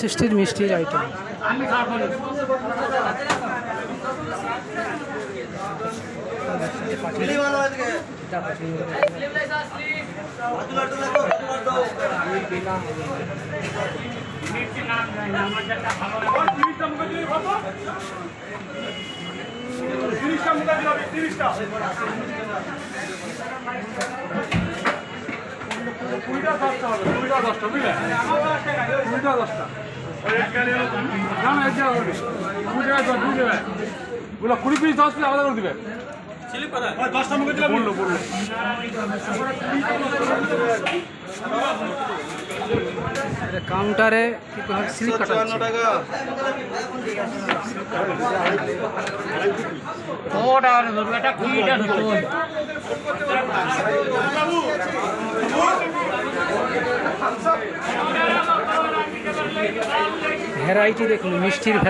ষষ্ঠীর মিষ্টির আইটেম কুড়িটা দশটা হবে কুড়িটা দশটা বুঝলে? কুড়িটা দশটা। না না এটা হবে কুড়ি টাকা দশ টাকা পিস দশ পিস আলাদা করে দিবে দশটা মুখে দিলে বলল বলল কাউন্টারে কি করা হয়? স্লিপ কাটা হচ্ছে। ভ্যারাইটি দেখুন মিষ্টির